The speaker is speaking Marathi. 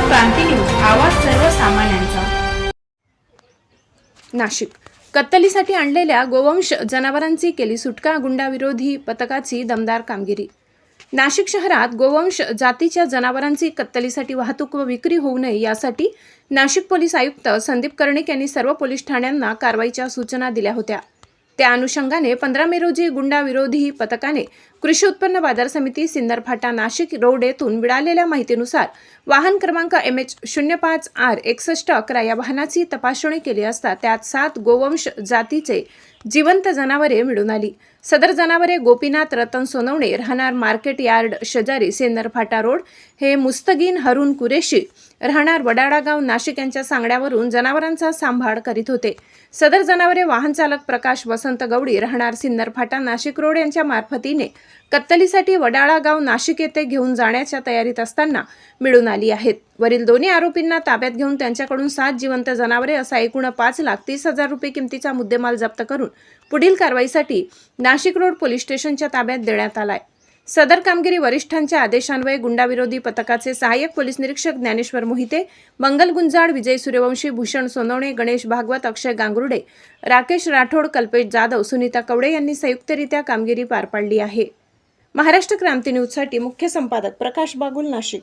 क्रांती न्यूज आवाज सर्वसामान्यांचा. नाशिक. कत्तलीसाठी आणलेल्या गोवंश जनावरांची केली सुटका गुंडाविरोधी पथकाची दमदार कामगिरी. नाशिक शहरात गोवंश जातीच्या जनावरांची कत्तलीसाठी वाहतूक व विक्री होऊ नये यासाठी नाशिक पोलीस आयुक्त संदीप कर्णिक यांनी सर्व पोलीस ठाण्यांना कारवाईच्या सूचना दिल्या होत्या. त्या अनुषंगाने पंधरा मे रोजी गुंडाविरोधी पथकाने कृषी उत्पन्न बाजार समिती सिंदरफाटा नाशिक रोड येथून मिळालेल्या माहितीनुसार वाहन क्रमांक एम एच शून्य पाच आर एकसष्ट अकरा या वाहनाची तपासणी केली असता त्यात सात गोवंश जातीचे जिवंत जनावरे मिळून आली. सदर जनावरे गोपीनाथ रतन सोनवणे राहणार मार्केट यार्ड शेजारी सिन्नर फाटा रोड. हे मुस्तगीन हरून कुरेशी राहणार वडाळागाव नाशिक यांच्या सांगण्यावरून जनावरांचा सांभाळ करीत होते. सदर जनावरे वाहन चालक प्रकाश वसंत गवडी राहणार सिन्नर फाटा नाशिक रोड यांच्या मार्फतीने कत्तलीसाठी वडाळागाव नाशिक येथे घेऊन जाण्याच्या तयारीत असताना मिळून आली आहेत. वरील दोन्ही आरोपींना ताब्यात घेऊन त्यांच्याकडून सात जिवंत जनावरे असा एकूण पाच लाख तीस हजार रुपये किमतीचा मुद्देमाल जप्त करून पुढील कारवाईसाठी नाशिक रोड पोलीस स्टेशनच्या ताब्यात देण्यात आलाय. सदर कामगिरी वरिष्ठांच्या आदेशान्वये गुंडाविरोधी पथकाचे सहाय्यक पोलीस निरीक्षक ज्ञानेश्वर मोहिते मंगल गुंजाड विजय सूर्यवंशी भूषण सोनवणे गणेश भागवत अक्षय गांगुर्डे राकेश राठोड कल्पेश जाधव सुनीता कवडे यांनी संयुक्तरित्या कामगिरी पार पाडली आहे. महाराष्ट्र क्रांती न्यूजसाठी मुख्य संपादक प्रकाश बागुल नाशिक.